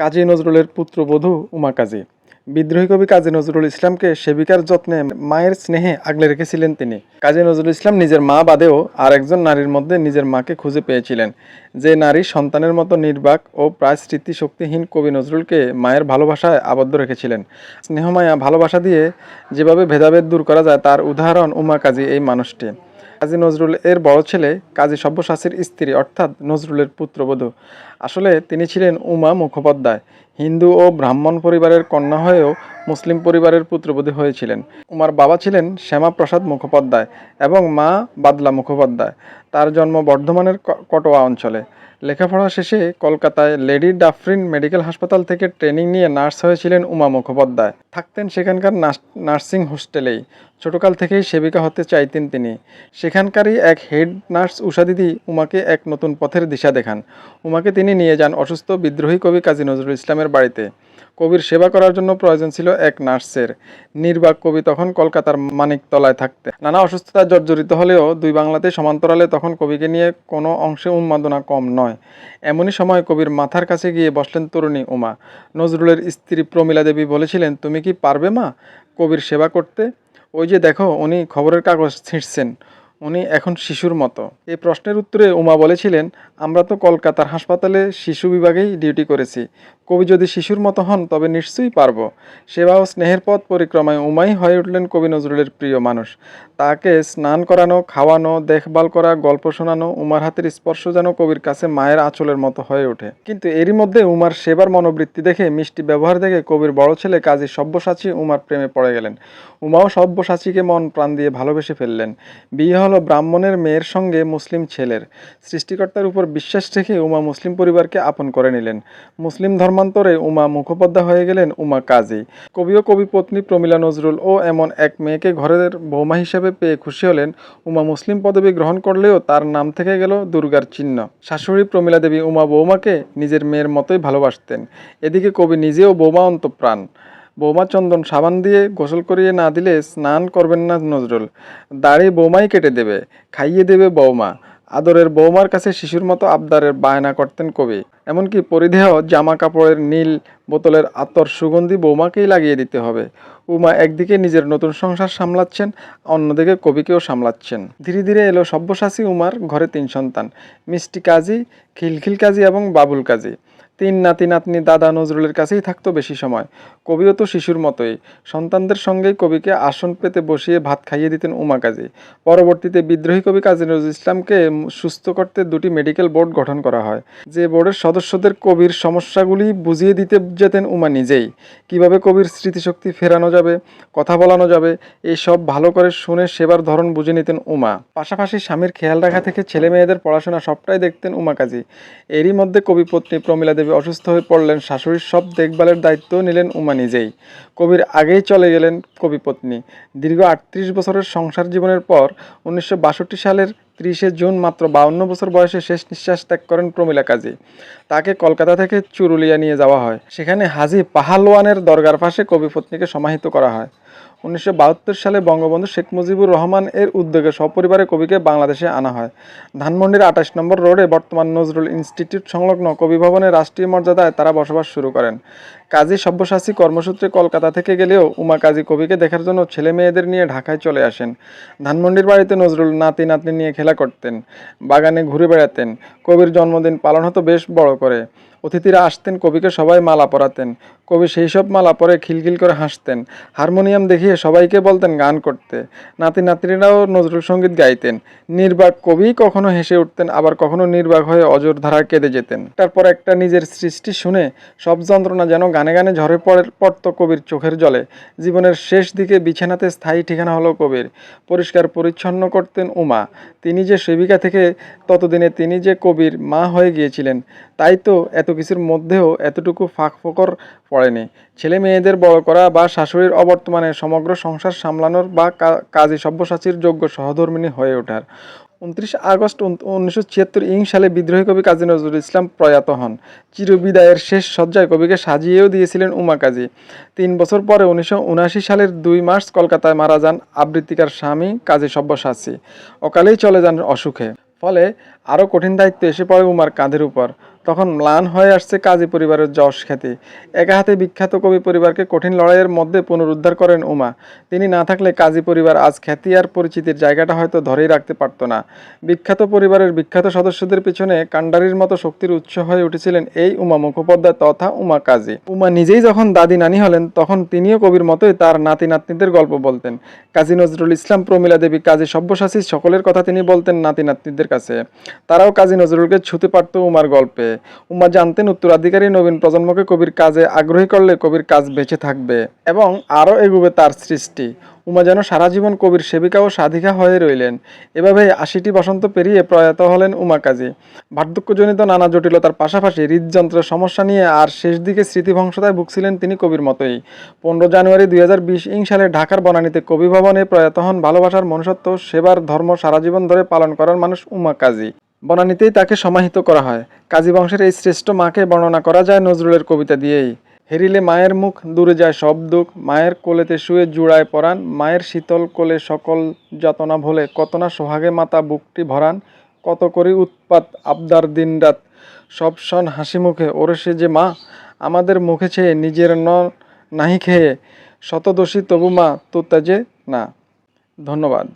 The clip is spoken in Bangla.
কাজী নজরুলের পুত্রবধূ উমা কাজী। বিদ্রোহী কবি কাজী নজরুল ইসলামকে সেবিকার যত্নে মায়ের স্নেহে আগলে রেখেছিলেন তিনি। কাজী নজরুল ইসলাম নিজের মা বাদেও আর একজন নারীর মধ্যে নিজের মাকে খুঁজে পেয়েছিলেন। যে নারী সন্তানের মতো নির্বাক ও প্রায় স্মৃতিশক্তিহীন কবি নজরুলকে মায়ের ভালোবাসায় আবদ্ধ রেখেছিলেন। স্নেহমায়া ভালোবাসা দিয়ে যেভাবে ভেদাভেদ দূর করা যায়, তার উদাহরণ উমা কাজী এই মানুষটি। কাজী নজরুল এর বড় ছেলে কাজী সব্যসাচীর স্ত্রী, অর্থাৎ নজরুলের পুত্রবধূ। আসলে তিনি ছিলেন উমা মুখোপাধ্যায়। হিন্দু ও ব্রাহ্মণ পরিবারের কন্যা হয়েও মুসলিম পরিবারের পুত্রবধূ হয়েছিলেন। উমার বাবা ছিলেন শ্যামাপ্রসাদ মুখোপাধ্যায় এবং মা বাদলা মুখোপাধ্যায়। তার জন্ম বর্ধমানের কটোয়া অঞ্চলে। লেখাপড়া শেষে কলকাতায় লেডি ডাফরিন মেডিকেল হাসপাতাল থেকে ট্রেনিং নিয়ে নার্স হয়েছিলেন উমা মুখোপাধ্যায়। থাকতেন সেখানকার নার্সিং হোস্টেলেই। ছোটকাল থেকেই সেবিকা হতে চাইতেন তিনি। সেখানকারই এক হেড নার্স উষা দিদি উমাকে এক নতুন পথের দিশা দেখান। উমাকে তিনি নিয়ে যান অসুস্থ বিদ্রোহী কবি কাজী নজরুল ইসলামের বাড়িতে। কবির সেবা করার জন্য প্রয়োজন ছিল এক নার্সের। নির্বাক কবি তখন কলকাতার মানিকতলায় থাকতে নানা অসুস্থতায় জর্জরিত হলেও দুই বাংলাতে সমান্তরালে তখন কবিকে নিয়ে কোনো অংশে উন্মাদনা কম নয়। এমনই সময় কবির মাথার কাছে গিয়ে বসলেন তরুণী উমা। নজরুলের স্ত্রী প্রমীলা দেবী বলেছিলেন, তুমি কি পারবে মা কবির সেবা করতে? ওই যে দেখো, উনি খবরের কাগজ ছিঁড়ছেন। উনি এখন শিশুর মতো। এই প্রশ্নের উত্তরে উমা বলেছিলেন, আমরা তো কলকাতার হাসপাতালে শিশু বিভাগেই ডিউটি করেছি। কবি যদি শিশুর মতো হন, তবে নিশ্চয়ই পারব। সেবা ও স্নেহের পথ পরিক্রমায় উমাই হয়ে উঠলেন কবি নজরুলের প্রিয় মানুষ। তাকে স্নান করানো, খাওয়ানো, দেখভাল করা, গল্প শোনানো, উমার হাতের স্পর্শ যেন কবির কাছে মায়ের আঁচলের মতো হয়ে ওঠে। কিন্তু এরই মধ্যে উমার সেবার মনোবৃত্তি দেখে মিষ্টি ব্যবহার দেখে কবির বড় ছেলে কাজী সব্যসাচী উমার প্রেমে পড়ে গেলেন। উমাও সব্যসাচীকে মন প্রাণ দিয়ে ভালোবেসে ফেললেন। বিয়ে হলো ব্রাহ্মণের মেয়ের সঙ্গে মুসলিম ছেলের। সৃষ্টিকর্তার উপর বিশ্বাস রেখে উমা মুসলিম পরিবারকে আপন করে নিলেন। মুসলিম ধর্মান্তরে উমা মুখোপাধ্যায় হয়ে গেলেন উমা কাজী। কবি ও কবি পত্নী প্রমীলা নজরুল ও এমন এক মেয়েকে ঘরের বৌমা হিসেবে পেয়ে খুশি হলেন উমা মুসলিম পদবি গ্রহণ করলেও তার নাম থেকে গেল দুর্গার চিহ্ন। শাশুড়ি প্রমীলা দেবী উমা বৌমাকে নিজের মেয়ের মতোই ভালোবাসতেন। এদিকে কবি নিজেও বৌমা অন্তপ্রাণ। বৌমা চন্দন সাবান দিয়ে গোসল করিয়ে না দিলে স্নান করবেন না নজরুল। দাড়ি বৌমাই কেটে দেবে, খাইয়ে দেবে বৌমা। আদরের বৌমার কাছে শিশুর মতো আবদারের বায়না করতেন কবি। এমনকি পরিধেয় জামা কাপড়ের নীল বোতলের আতর সুগন্ধি বৌমাকেই লাগিয়ে দিতে হবে। উমা একদিকে নিজের নতুন সংসার সামলাচ্ছেন, অন্যদিকে কবিকেও সামলাচ্ছেন। ধীরে ধীরে এলো সব্যসাচী উমার ঘরে তিন সন্তান, মিষ্টি কাজী, খিলখিল কাজী এবং বাবুল কাজী। তিন নাতি নাতনি দাদা নজরুলের কাছেই থাকতো বেশি সময়। কবিও তো শিশুর মতোই। সন্তানদের সঙ্গেই কবিকে আসন পেতে বসিয়ে ভাত খাইয়ে দিতেন উমা কাজী। পরবর্তীতে বিদ্রোহী কবি কাজী নজরুল ইসলামকে সুস্থ করতে দুটি মেডিকেল বোর্ড গঠন করা হয়। যে বোর্ডের সদস্যদের কবির সমস্যাগুলি বুঝিয়ে দিতে যেতেন উমা নিজেই। কীভাবে কবির স্মৃতিশক্তি ফেরানো যাবে, কথা বলানো যাবে এই সব ভালো করে শুনে সেবার ধরন বুঝে নিতেন উমা। পাশাপাশি স্বামীর খেয়াল রাখা থেকে ছেলে মেয়েদের পড়াশোনা সবটাই দেখতেন উমা কাজী। এরই মধ্যে কবি পত্নী প্রমীলা দেবী অসুস্থ হয়ে পড়লেন, শাশুড়ির সব দেখভালের দায়িত্ব নিলেন উমা নিজেই। কবির আগেই চলে গেলেন কবি পত্নী। দীর্ঘ আটত্রিশ বছরের সংসার জীবনের পর উনিশশো বাষট্টি সালের ত্রিশে জুন মাত্র বাউন্ন বছর বয়সে শেষ নিঃশ্বাস ত্যাগ করেন প্রমীলা কাজী। তাকে কলকাতা থেকে চুরুলিয়া নিয়ে যাওয়া হয়। সেখানে হাজি পাহালওয়ানের দরগার পাশে কবি পত্নীকে সমাহিত করা হয়। উনিশশো বাহাত্তর সালে বঙ্গবন্ধু শেখ মুজিবুর রহমান এর উদ্যোগে সপরিবারে কবিকে বাংলাদেশে আনা হয়। ধানমন্ডির আঠাশ নম্বর রোডে বর্তমান নজরুল ইনস্টিটিউট সংলগ্ন কবি ভবনে রাষ্ট্রীয় মর্যাদায় তারা বসবাস শুরু করেন। কাজী সব্যসাচী কর্মসূত্রে কলকাতা থেকে গেলেও উমা কাজী কবিকে দেখার জন্য ছেলে মেয়েদের নিয়ে ঢাকায় চলে আসেন। ধানমন্ডির বাড়িতে নজরুল নাতি নাতনি নিয়ে খেলা করতেন, বাগানে ঘুরে বেড়াতেন, কবির জন্মদিন পালন হতো বেশ বড় করে। অতিথিরা আসতেন, কবিকে সবাই মালা পরাতেন। কবি সেই সব মালা পরে খিলখিল করে হাসতেন। হারমোনিয়াম দেখিয়ে সবাইকে বলতেন গান করতে। নাতি নাতনিরাও নজরুল সংগীত গাইতেন। নির্বাক কবি কখনো হেসে উঠতেন, আবার কখনো নির্বাক হয়ে অজর ধারা কেঁদে যেতেন। তারপর একটা নিজের সৃষ্টি শুনে সব যন্ত্রণা যেন গানে গানে ঝরে পড়ে, পড়ত কবির চোখের জলে। জীবনের শেষ দিকে বিছানাতে স্থায়ী ঠিকানা হলো কবির। পরিষ্কার পরিচ্ছন্ন করতেন উমা। তিনি যে সেবিকা থেকে, ততদিনে তিনি যে কবির মা হয়ে গিয়েছিলেন, তাই তো এত কিছুর মধ্যেও এতটুকু ফাঁক ফোকর পড়েনি। ছেলে মেয়েদের বড় করা বা শাশুড়ির অবর্তমানে সমগ্র সংসার সামলানোর বা কাজী সব্যসাচীর যোগ্য সহধর্মিণী হয়ে ওঠার। উনত্রিশ আগস্ট উনিশশো ছিয়াত্তর ইং সালে বিদ্রোহী কবি কাজী নজরুল ইসলাম প্রয়াত হন। চিরবিদায়ের শেষ সজ্জায় কবিকে সাজিয়েও দিয়েছিলেন উমা কাজী। তিন বছর পরে উনিশশো উনআশি সালের দুই মার্চ কলকাতায় মারা যান আবৃত্তিকার স্বামী কাজী সব্যসাচী। অকালেই চলে যান অসুখে। ফলে আরও কঠিন দায়িত্ব এসে পড়ে উমার কাঁধের উপর। তখন ম্লান হয়ে আসছে কাজী পরিবারের যশ খ্যাতি। একা হাতে বিখ্যাত কবি পরিবারকে কঠিন লড়াইয়ের মধ্যে পুনরুদ্ধার করেন উমা। তিনি না থাকলে কাজী পরিবার আজ খ্যাতি আর পরিচিতির জায়গাটা হয়তো ধরেই রাখতে পারতো না। বিখ্যাত পরিবারের বিখ্যাত সদস্যদের পিছনে কাণ্ডারির মতো শক্তির উৎস হয়ে উঠেছিলেন এই উমা মুখোপাধ্যায় তথা উমা কাজী। উমা নিজেই যখন দাদি নানি হলেন, তখন তিনিও কবির মতোই তার নাতি নাতনিদের গল্প বলতেন। কাজী নজরুল ইসলাম, প্রমীলা দেবী, কাজী সব্যসাচী সকলের কথা তিনি বলতেন নাতি নাতনিদের কাছে। তারাও কাজী নজরুলকে ছুতে পারত উমার গল্পে। উমা জানতেন উত্তরাধিকারী নবীন প্রজন্মকে কবির কাজে আগ্রহী করলে কবির কাজ বেঁচে থাকবে এবং আরও এগুবে তার সৃষ্টি। উমা যেন সারা জীবন কবির সেবিকা ও সাধিকা হয়ে রইলেন। এভাবে আশিটি বসন্ত পেরিয়ে প্রয়াত হলেন উমা কাজী। বার্ধক্যজনিত নানা জটিলতার পাশাপাশি হৃদযন্ত্রের সমস্যা নিয়ে আর শেষ দিকে স্মৃতিভংসতায় ভুগছিলেন তিনি কবির মতোই। পনেরো জানুয়ারি দুই হাজার বিশ ইং সালে ঢাকার বনানীতে কবি ভবনে প্রয়াত হন ভালোবাসার মনুষ্যত্ব, সেবার ধর্ম সারা জীবন ধরে পালন করার মানুষ উমা কাজী। বনানীতেই তাকে সমাহিত করা হয়। কাজী বংশের এই শ্রেষ্ঠ মাকে বর্ণনা করা যায় নজরুলের কবিতা দিয়েই। হেরিলে মায়ের মুখ দূরে যায় সব দুঃখ, মায়ের কোলেতে শুয়ে জুড়ায় পরান মায়ের শীতল কোলে সকল যাতনা ভোলে, কত না সোহাগে মাতা বুকটি ভরান, কত করি উৎপাত আবদার দিনরাত সব সন হাসি মুখে, ওরে সে যে মা, আমাদের মুখে ছেয়ে নিজের ন নাহি খেয়ে, শতদোষী তবু মা তো ত্যাজে না। ধন্যবাদ।